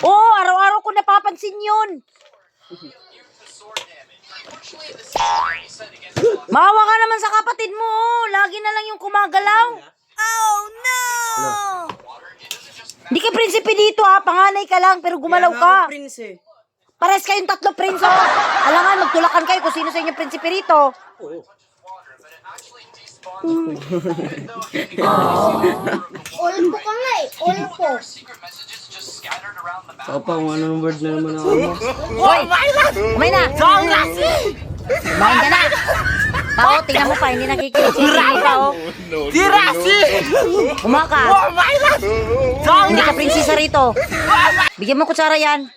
Oh, araw-araw ko napapansin yun. Maawa ka naman sa kapatid mo. oh. Lagi na lang yung kumagalaw. Oh, no! Hindi ka prinsipe dito ha. Panganay ka lang pero gumalaw ka. eh. Pares kayong tatlo prinso. Alangan, magtulakan kayo kung sino sa inyo prinsipe rito. Ulpo ka nga eh. Ulpo. Papa, kung anong word na naman ako. Hoy! Kumain na! Kumain ka na! Tao, tingnan mo pa, hindi nakikinig. Sisili ka, oh. Tirasi! Kumaka. Hindi ka prinsesa rito. Bigyan mo kutsara yan.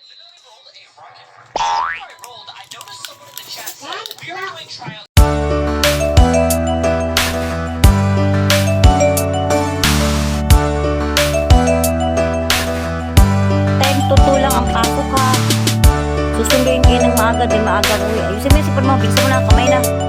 Maaga din maaga uwi. Ayusin mo yung sipon mo. Bilisan mo na. Kamay na.